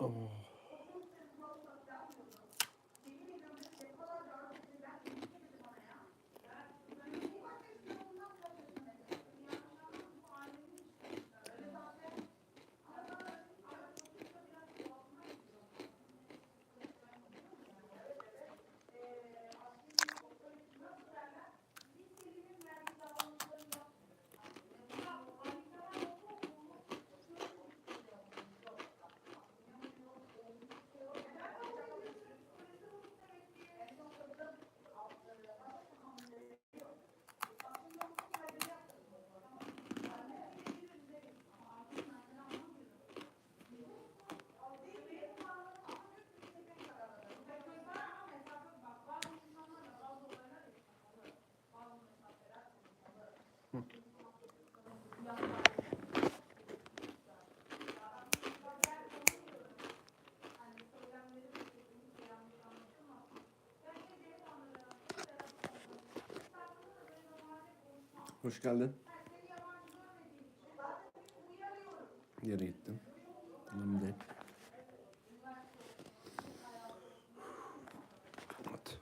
Oh. Hoş geldin. Yere gittim. Önemli değil. Evet.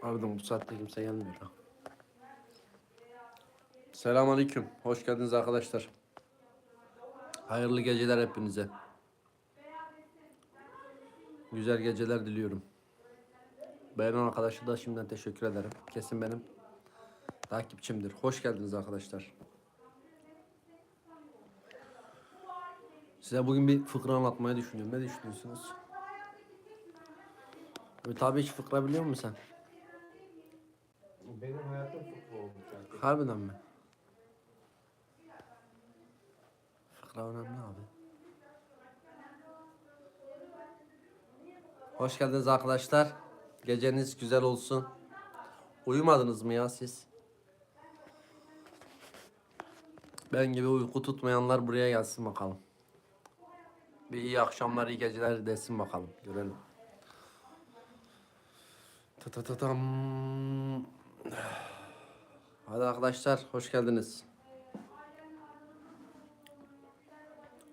Pardon bu saatte kimse gelmiyor ha. Selamünaleyküm. Hoş geldiniz arkadaşlar. Hayırlı geceler hepinize. Güzel geceler diliyorum. Beğenen arkadaşı da şimdiden teşekkür ederim. Kesin benim takipçimdir. Hoş geldiniz arkadaşlar. Size bugün bir fıkra anlatmayı düşünüyorum. Ne düşünüyorsunuz? Ve tabii hiç fıkra biliyor musun sen? Benim hayatım futbol olmuş artık. Harbiden mi? Fıkra önemli abi. Hoş geldiniz arkadaşlar. Geceniz güzel olsun. Uyumadınız mı ya siz? Ben gibi uyku tutmayanlar buraya gelsin bakalım. Bir iyi akşamlar, iyi geceler desin bakalım. Görelim. Ta ta ta tam. Hadi arkadaşlar hoş geldiniz.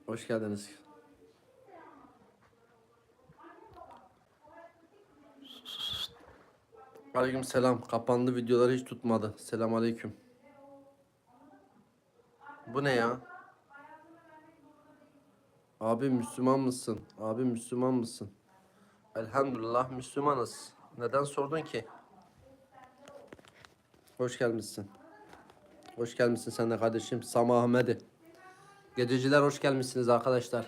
Hoş geldiniz. Aleyküm selam. Kapandı videoları hiç tutmadı. Selam aleyküm. Bu ne ya? Abi Müslüman mısın? Abi Müslüman mısın? Elhamdülillah Müslümanız. Neden sordun ki? Hoş gelmişsin. Hoş gelmişsin sen de kardeşim. Sama Ahmet'i. Gececiler hoş gelmişsiniz arkadaşlar.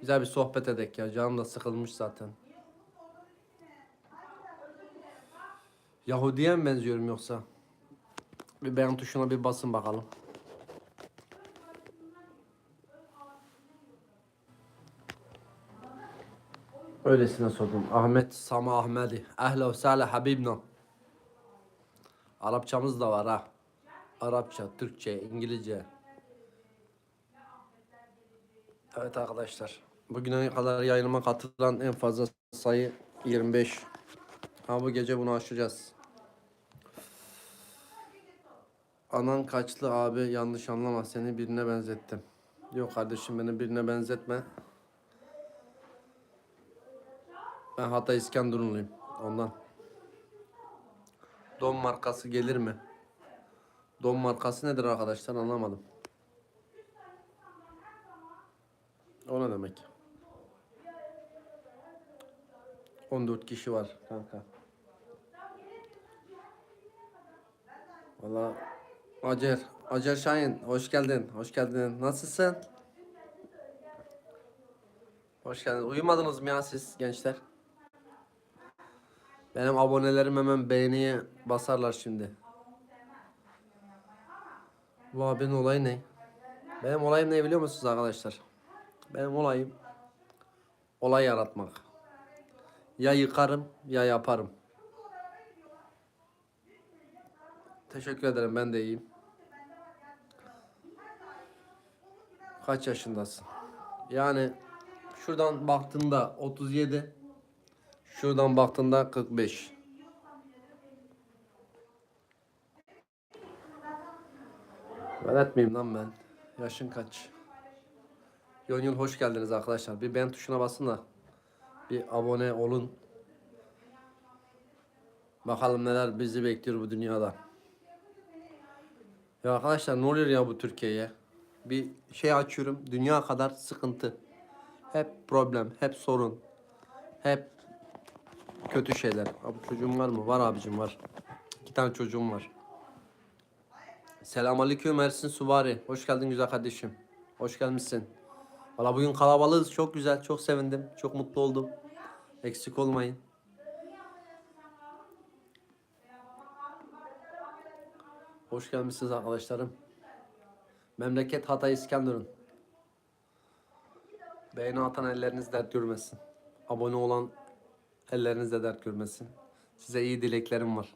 Güzel bir sohbet edek ya. Canım da sıkılmış zaten. Yahudi'ye mi benziyorum yoksa? Bir beğen tuşuna bir basın bakalım. Öylesine sordum. Ahmet Sama Ahmedi. Ehle ve sahle Habibna. Arapçamız da var ha. Arapça, Türkçe, İngilizce. Evet arkadaşlar. Bugüne kadar yayınıma katılan en fazla sayı 25. Ha bu gece bunu aşacağız. Anan kaçlı abi yanlış anlama seni birine benzettim. Yok kardeşim beni birine benzetme. Ben Hatay İskenderunluyum ondan. Don markası gelir mi? Don markası nedir arkadaşlar anlamadım. O ne demek? 14 kişi var kanka. Valla Acer, Acer Şahin hoş geldin. Hoş geldin. Nasılsın? Hoş geldin. Uyumadınız mı ya siz gençler? Benim abonelerim hemen beğeniye basarlar şimdi. Bu abinin olayı ne? Benim olayım ne biliyor musunuz arkadaşlar? Benim olayım olay yaratmak. Ya yıkarım ya yaparım. Teşekkür ederim ben de iyiyim. Kaç yaşındasın? Yani şuradan baktığında 37 Şuradan baktığında 45. Velet miyim lan ben? Yaşın kaç? Yön hoş geldiniz arkadaşlar. Bir beğen tuşuna basın da bir abone olun. Bakalım neler bizi bekliyor bu dünyada. Ya arkadaşlar ne oluyor ya bu Türkiye'ye? Bir şey açıyorum. Dünya kadar sıkıntı. Hep problem, hep sorun. Hep kötü şeyler. Abi çocuğun var mı? Var abicim var. İki tane çocuğum var. Selamünaleyküm Ersin Suvari. Hoş geldin güzel kardeşim. Hoş gelmişsin. Valla bugün kalabalığız. Çok güzel. Çok sevindim. Çok mutlu oldum. Eksik olmayın. Hoş gelmişsiniz arkadaşlarım. Memleket Hatay İskenderun. Beğeni atan elleriniz dert görmesin. Abone olan elleriniz de dert görmesin. Size iyi dileklerim var.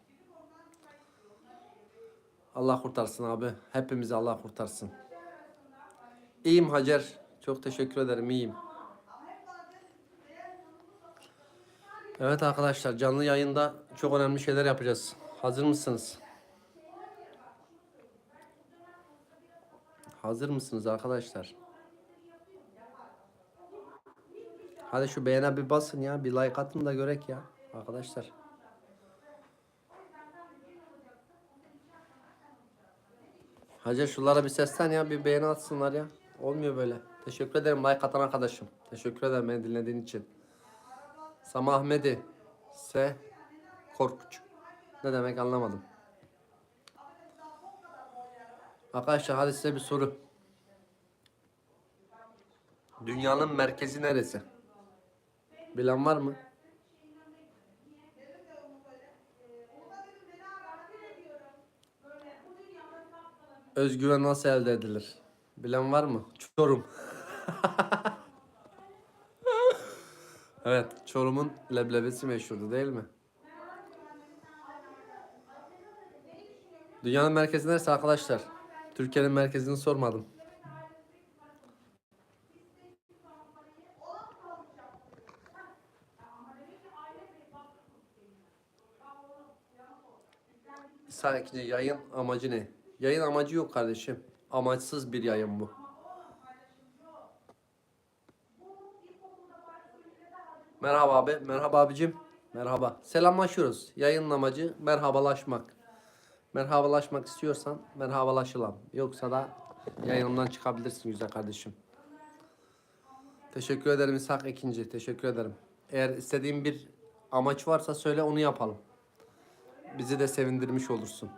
Allah kurtarsın abi. Hepimizi Allah kurtarsın. İyiyim Hacer. Çok teşekkür ederim. iyiyim. Evet arkadaşlar canlı yayında çok önemli şeyler yapacağız. Hazır mısınız? Hazır mısınız arkadaşlar? Hadi şu beğene bir basın ya. Bir like atın da görek ya. Arkadaşlar. Hacı şunlara bir seslen ya. Bir beğeni atsınlar ya. Olmuyor böyle. Teşekkür ederim like atan arkadaşım. Teşekkür ederim beni dinlediğin için. Samah Ahmedi. Se Korkunç. Ne demek anlamadım. Arkadaşlar hadi size bir soru. Dünyanın merkezi neresi? Bilen var mı? Özgüven nasıl elde edilir? Bilen var mı? Çorum. evet, Çorum'un leblebisi meşhurdu değil mi? Dünyanın merkezi neresi arkadaşlar? Türkiye'nin merkezini sormadım. Sanki yayın amacı ne? Yayın amacı yok kardeşim. Amaçsız bir yayın bu. Merhaba abi. Merhaba abicim. Merhaba. Selamlaşıyoruz. Yayının amacı merhabalaşmak. Merhabalaşmak istiyorsan merhabalaşılam. Yoksa da yayınımdan çıkabilirsin güzel kardeşim. Teşekkür ederim İshak ikinci. Teşekkür ederim. Eğer istediğin bir amaç varsa söyle onu yapalım. Bizi de sevindirmiş olursun.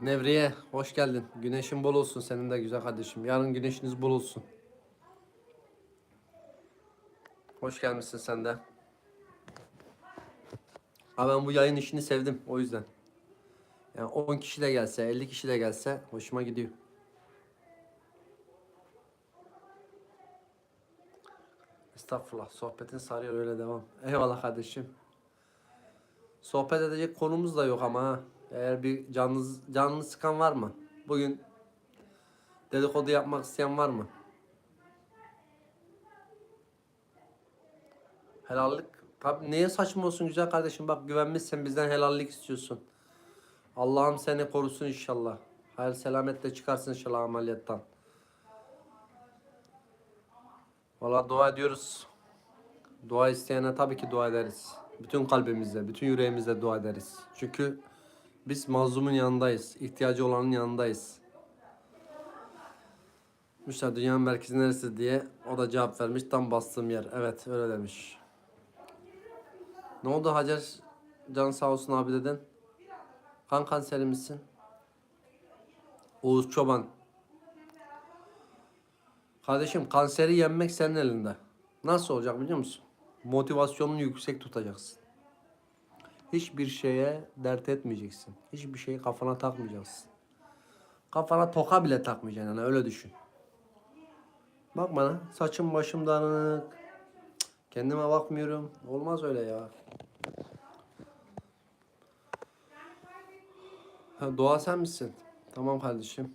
Nevriye hoş geldin. Güneşin bol olsun senin de güzel kardeşim. Yarın güneşiniz bol olsun. Hoş gelmişsin sen de. Ha ben bu yayın işini sevdim o yüzden. Yani 10 kişi de gelse, 50 kişi de gelse hoşuma gidiyor. Estağfurullah. Sohbetin sarıyor öyle devam. Eyvallah kardeşim. Sohbet edecek konumuz da yok ama. Eğer bir canınız canını sıkan var mı? Bugün dedikodu yapmak isteyen var mı? Helallik. Tabi neye saçma olsun güzel kardeşim bak güvenmişsen bizden helallik istiyorsun. Allah'ım seni korusun inşallah. Hayır selametle çıkarsın inşallah ameliyattan. Valla dua ediyoruz. Dua isteyene tabii ki dua ederiz. Bütün kalbimizle, bütün yüreğimizle dua ederiz. Çünkü biz mazlumun yanındayız. ihtiyacı olanın yanındayız. Müşter dünyanın merkezi neresi diye o da cevap vermiş. Tam bastığım yer. Evet öyle demiş. Ne oldu Hacer? Can sağ olsun abi dedin. Kan kanseri misin? Oğuz Çoban. Kardeşim kanseri yenmek senin elinde. Nasıl olacak biliyor musun? Motivasyonunu yüksek tutacaksın. Hiçbir şeye dert etmeyeceksin. Hiçbir şeyi kafana takmayacaksın. Kafana toka bile takmayacaksın yani öyle düşün. Bak bana saçım başım dağınık. Kendime bakmıyorum. Olmaz öyle ya. Doğa sen misin? Tamam kardeşim.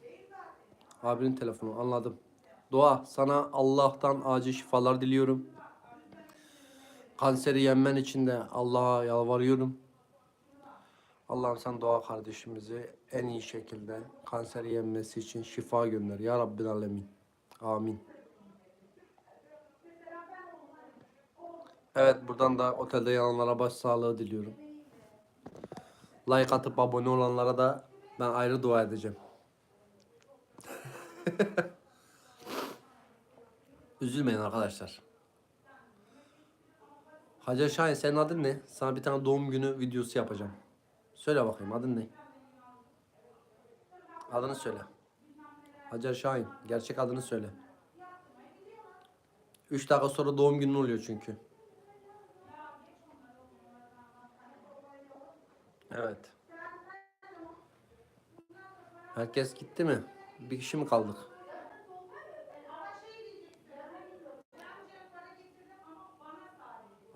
Abinin telefonu anladım. Doğa sana Allah'tan acil şifalar diliyorum. Kanseri yenmen için de Allah'a yalvarıyorum. Allah'ım sen Doğa kardeşimizi en iyi şekilde kanseri yenmesi için şifa gönder. Ya Rabbil Alemin. Amin. Evet buradan da otelde yananlara başsağlığı diliyorum. Like atıp abone olanlara da ben ayrı dua edeceğim. Üzülmeyin arkadaşlar. Hacer Şahin senin adın ne? Sana bir tane doğum günü videosu yapacağım. Söyle bakayım adın ne? Adını söyle. Hacer Şahin. Gerçek adını söyle. 3 dakika sonra doğum günün oluyor çünkü. Evet. Herkes gitti mi? Bir kişi mi kaldık?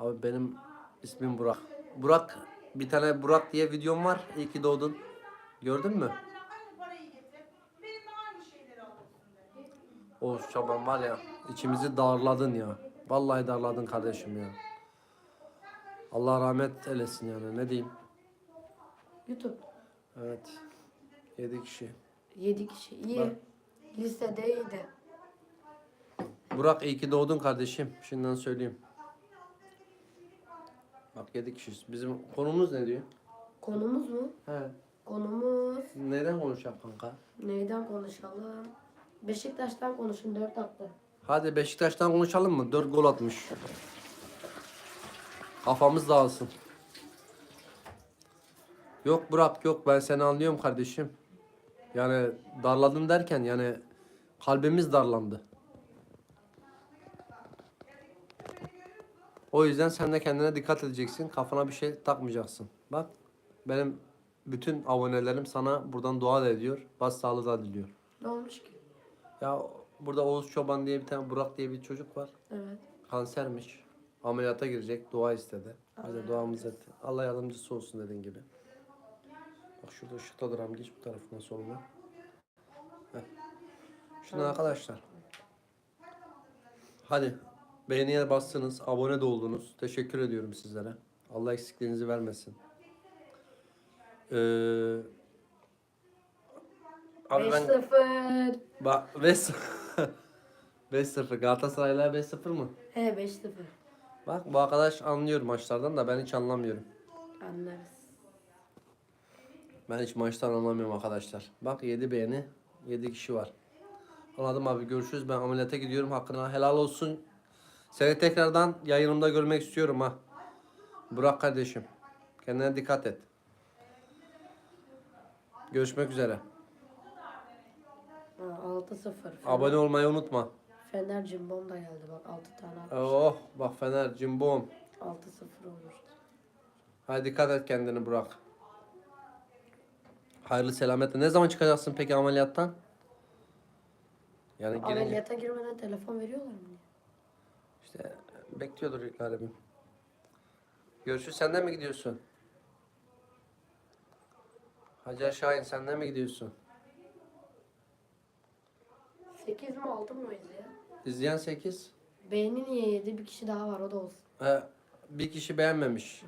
Abi benim ismim Burak. Burak bir tane Burak diye videom var. İyi ki doğdun. Gördün mü? Oğuz Çoban var ya içimizi darladın ya. Vallahi darladın kardeşim ya. Allah rahmet eylesin yani ne diyeyim. YouTube. Evet. 7 kişi. 7 kişi. İyi. Bak. Listede iyiydi. Burak iyi ki doğdun kardeşim. Şimdiden söyleyeyim. Bak 7 kişiyiz. Bizim konumuz ne diyor? Konumuz mu? He. Konumuz Neden konuşacağım kanka? neyden konuşalım? Beşiktaş'tan konuşun 4 dakika. Hadi Beşiktaş'tan konuşalım mı? 4 gol atmış. Kafamız dağılsın. Yok Burak yok ben seni anlıyorum kardeşim. Yani darladım derken yani kalbimiz darlandı. O yüzden sen de kendine dikkat edeceksin. Kafana bir şey takmayacaksın. Bak benim bütün abonelerim sana buradan dua da ediyor. Bas sağlığı da diliyor. Ne olmuş ki? Ya burada Oğuz Çoban diye bir tane Burak diye bir çocuk var. Evet. Kansermiş. Ameliyata girecek. Dua istedi. Hadi duamız et. Allah yardımcısı olsun dediğin gibi. Bak şurada ışıkta duram. Geç bu tarafına soluna. Heh. Şuna arkadaşlar. Hadi. Beğeniye bastınız. Abone de oldunuz. Teşekkür ediyorum sizlere. Allah eksikliğinizi vermesin. Ee, abi ben 5-0. Bak 5 5-0 Galatasaraylar 5-0 mı? He 5-0. Bak bu arkadaş anlıyor maçlardan da ben hiç anlamıyorum. Anlarız. Ben hiç maçtan anlamıyorum arkadaşlar. Bak 7 beğeni 7 kişi var. Anladım abi görüşürüz ben ameliyata gidiyorum hakkına helal olsun. Seni tekrardan yayınımda görmek istiyorum ha. Burak kardeşim. Kendine dikkat et. Görüşmek üzere. Ha, 6-0. Fener, Abone olmayı unutma. Fener Cimbom da geldi bak 6 tane atmış. Oh bak Fener cimbom. 6-0 olmuştu. Hadi dikkat et kendini Burak. Hayırlı selametle. Ne zaman çıkacaksın peki ameliyattan? Yani girince Ameliyata girmeden telefon veriyorlar mı? İşte bekliyordur garibim. Görüşürüz. Sen de mi gidiyorsun? Hacer Şahin sen de mi gidiyorsun? 8 mi 6 mı ya? İzleyen 8. Beğeni niye yedi? Bir kişi daha var o da olsun. He, bir kişi beğenmemiş.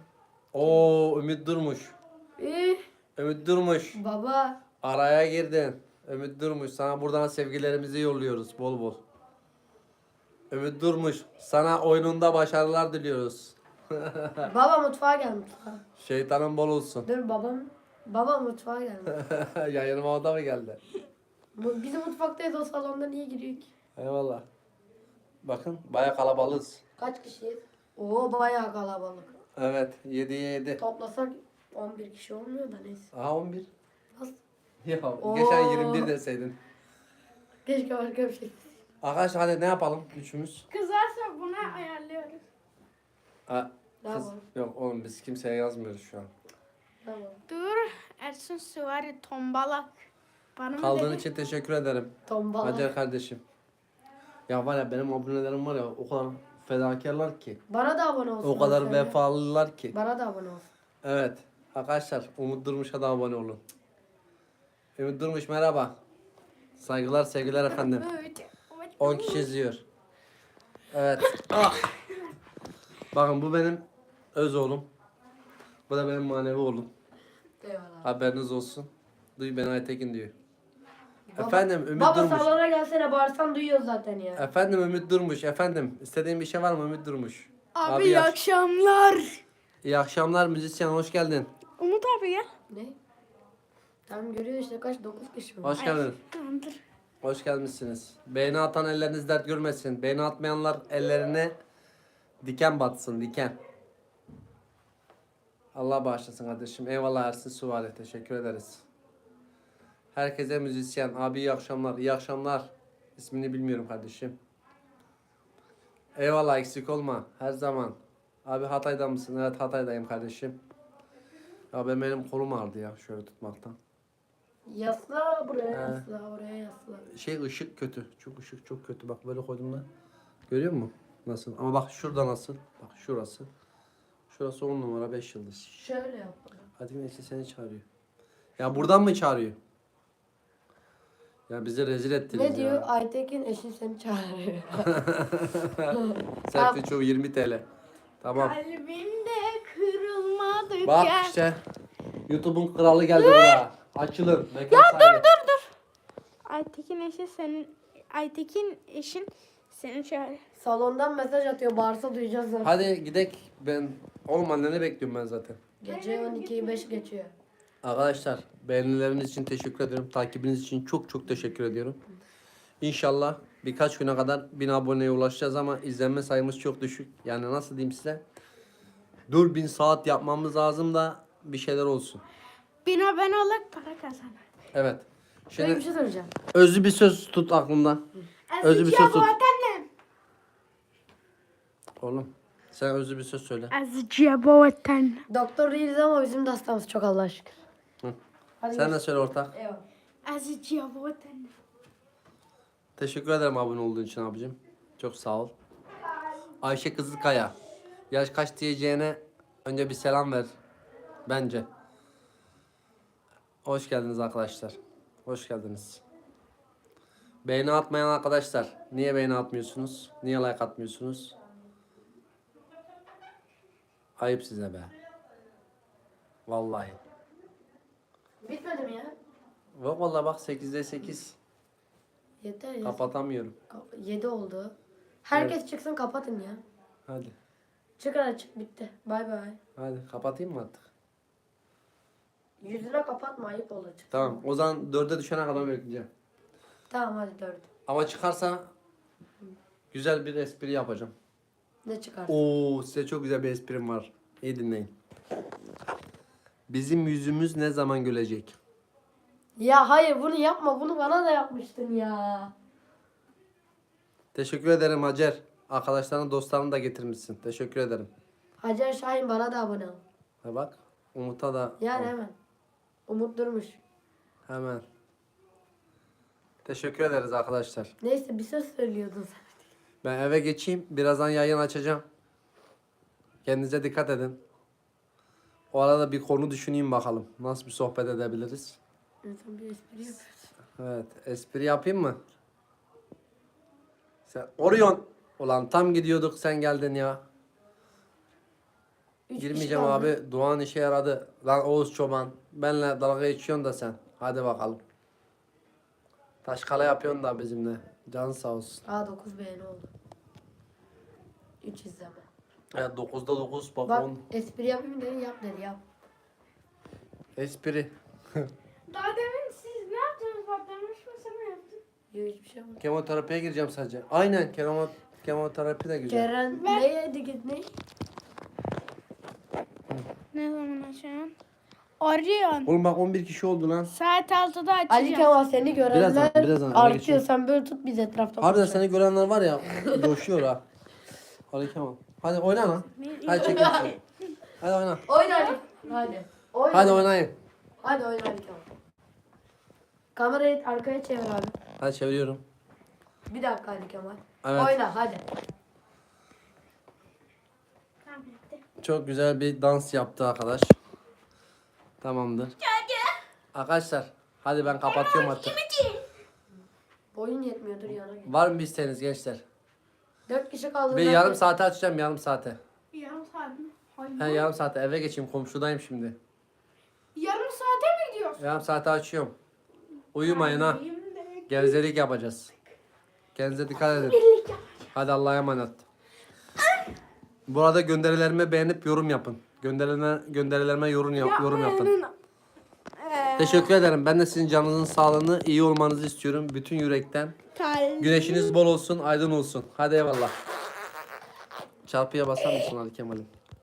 Oo Ümit Durmuş. Üh, Ümit Durmuş. baba. Araya girdin. Ümit Durmuş. Sana buradan sevgilerimizi yolluyoruz bol bol. Ümit Durmuş. Sana oyununda başarılar diliyoruz. baba mutfağa gel mutfağa. Şeytanın bol olsun. Dur babam. Baba mutfağa gel. Yayınıma o da mı geldi? Bu- Bizim mutfaktayız o salonda niye giriyor ki? Eyvallah. Bakın baya kalabalığız. Kaç kişiyiz? Oo bayağı kalabalık. Evet 7'ye 7. Toplasak 11 kişi olmuyor da neyse. Aha 11. Nasıl? Ya Oo. geçen 21 deseydin. Keşke başka bir şey. Arkadaşlar hadi ne yapalım üçümüz? Kızarsa buna ayarlıyoruz. Ha, kız, yok oğlum biz kimseye yazmıyoruz şu an. Tamam. Dur. Ersun Süvari tombalak. Bana mı Kaldığın için teşekkür ederim. Tombala. Hacer kardeşim. Ya var ya benim abonelerim var ya o kadar fedakarlar ki. Bana da abone olsun. O kadar söyle. vefalılar ki. Bana da abone olsun. Evet. Arkadaşlar Umut Durmuş'a da abone olun. Umut Durmuş merhaba. Saygılar sevgiler efendim. Evet. 10 kişi izliyor. Evet. Ah. Bakın bu benim öz oğlum. Bu da benim manevi oğlum. Eyvallah. Haberiniz olsun. Duy beni Aytekin diyor. Baba- Efendim Ümit Baba Durmuş. salona gelsene bağırsan duyuyor zaten ya. Efendim Ümit Durmuş. Efendim istediğin bir şey var mı Ümit Durmuş? Abi, iyi iyi ak- akşamlar. İyi akşamlar müzisyen hoş geldin. Umut abi gel. Ne? Tamam görüyor işte kaç 9 kişi mi? Hoş geldin. Tamamdır. Hoş gelmişsiniz. Beğeni atan elleriniz dert görmesin. Beğeni atmayanlar ellerine diken batsın diken. Allah bağışlasın kardeşim. Eyvallah Ersin Suvale. Teşekkür ederiz. Herkese müzisyen. Abi iyi akşamlar. İyi akşamlar. İsmini bilmiyorum kardeşim. Eyvallah eksik olma. Her zaman. Abi Hatay'da mısın? Evet Hatay'dayım kardeşim. Ya ben benim kolum ağrıdı ya şöyle tutmaktan. Yasla buraya He. yasla oraya yasla. Şey ışık kötü. Çok ışık çok kötü. Bak böyle koydum da. Görüyor musun? Nasıl? Ama bak şurada nasıl? Bak şurası. Şurası 10 numara 5 yıldız. Şöyle yap. Hadi neyse seni çağırıyor. Ya buradan mı çağırıyor? Ya bizi rezil ettiniz Ne diyor? ya. Aytekin eşin seni çağırıyor. Serpil Çoğu 20 TL. Tamam. Kalbimde kırılmadık Bak işte. YouTube'un kralı geldi buraya. Açılın. Mekan ya dur dur dur. Aytekin eşin senin Aytekin eşin seni çağırıyor. Salondan mesaj atıyor. Bağırsa duyacağız zaten. Hadi gidek. Ben oğlum anneni bekliyorum ben zaten. Gece 12'yi 5 geçiyor. Arkadaşlar beğenileriniz için teşekkür ederim. Takibiniz için çok çok teşekkür ediyorum. İnşallah birkaç güne kadar 1000 aboneye ulaşacağız ama izlenme sayımız çok düşük. Yani nasıl diyeyim size? 4000 saat yapmamız lazım da bir şeyler olsun. Bin abone olarak para kazanır. Evet. Şöyle bir Şimdi şey söyleyeceğim. özlü bir söz tut aklında. Özlü bir söz tut. vatanım. Oğlum sen özlü bir söz söyle. Azıcıya bu vatan. Doktor değiliz ama bizim de hastamız çok Allah'a şükür. Hı. Hadi Sen de söyle ortak. Eyvallah. Azıcıya bu vatan. Teşekkür ederim abone olduğun için abicim. Çok sağ ol. Ayşe Kızılkaya. Yaş kaç diyeceğine önce bir selam ver. Bence. Hoş geldiniz arkadaşlar. Hoş geldiniz. Beğeni atmayan arkadaşlar. Niye beğeni atmıyorsunuz? Niye like atmıyorsunuz? Ayıp size be. Vallahi. Bitmedi mi ya? Bak vallahi bak 8'de 8. Yeter ya. Kapatamıyorum. 7 oldu. Herkes çıksın kapatın ya. Hadi. Çık hadi çık bitti. Bay bay. Hadi kapatayım mı artık? Yüzüne kapatma ayıp çık. Tamam. O zaman dörde düşene kadar bekleyeceğim. Tamam hadi dört. Ama çıkarsa güzel bir espri yapacağım. Ne çıkar? Oo size çok güzel bir esprim var. İyi dinleyin. Bizim yüzümüz ne zaman gülecek? Ya hayır bunu yapma. Bunu bana da yapmıştın ya. Teşekkür ederim Hacer. Arkadaşlarını dostlarını da getirmişsin. Teşekkür ederim. Hacer Şahin bana da abone ol. Ha bak. Umut'a da Yani hemen. Umut Durmuş. hemen. Teşekkür ederiz arkadaşlar. Neyse bir söz söylüyordun sen. Ben eve geçeyim. Birazdan yayın açacağım. Kendinize dikkat edin. O arada bir konu düşüneyim bakalım. Nasıl bir sohbet edebiliriz? İnsan bir espri yapıyor. Evet. Espri yapayım mı? Sen Orion. Ulan tam gidiyorduk sen geldin ya. Üç kişi Girmeyeceğim kaldı. abi. Duan işe yaradı. Lan Oğuz Çoban. Benle dalga geçiyorsun da sen. Hadi bakalım. Taşkala yapıyorsun da bizimle. Can sağ olsun. Aa 9 beğeni oldu. 3 izleme. Evet 9'da 9 bak Bak 10. espri yapayım dedin yap dedi yap. Espri. Daha demin siz ne yaptınız? Mı sen mi yaptın? Yok hiçbir şey yapmadım. Kemoterapiye gireceğim sadece. Aynen kemo, kemoterapi de güzel. Ceren ne yedi git ne? Ne zaman açacağım? Orion. Oğlum bak 11 kişi oldu lan. Saat 6'da açacağım. Ali Kemal seni görenler Birazdan- birazdan artıyor. Sen böyle tut biz etrafta. Harbiden konuşalım. seni görenler var ya coşuyor ha. Hadi Kemal. Hadi oyna lan. Hadi çekin. Hadi oyna. Oyna Ali. Hadi. Oyna. Hadi oynayın. Hadi oyna Ali Kemal. Kamerayı arkaya çevir abi. Hadi çeviriyorum. Bir dakika Ali Kemal. Evet. Oyna hadi. Tamam, bitti. Çok güzel bir dans yaptı arkadaş. Tamamdır. Arkadaşlar hadi ben kapatıyorum artık. Boyun yetmiyordur yana gel. Var mı bir isteğiniz gençler? Dört kişi kaldı. Bir yarım saate açacağım yarım saate. Yarım saat mi? Hayır. He yarım saate eve geçeyim komşudayım şimdi. Yarım saate mi gidiyorsun? Yarım saate açıyorum. Uyumayın ha. Benim de Gevezelik yapacağız. Kendinize dikkat edin. Hadi Allah'a emanet. Bu arada gönderilerimi beğenip yorum yapın. Gönderilerime, gönderilerime yorum, yap, yorum yapın. Ee, Teşekkür ederim. Ben de sizin canınızın sağlığını, iyi olmanızı istiyorum. Bütün yürekten. Güneşiniz bol olsun, aydın olsun. Hadi eyvallah. Çarpıya basar mısın Ali Kemal'im?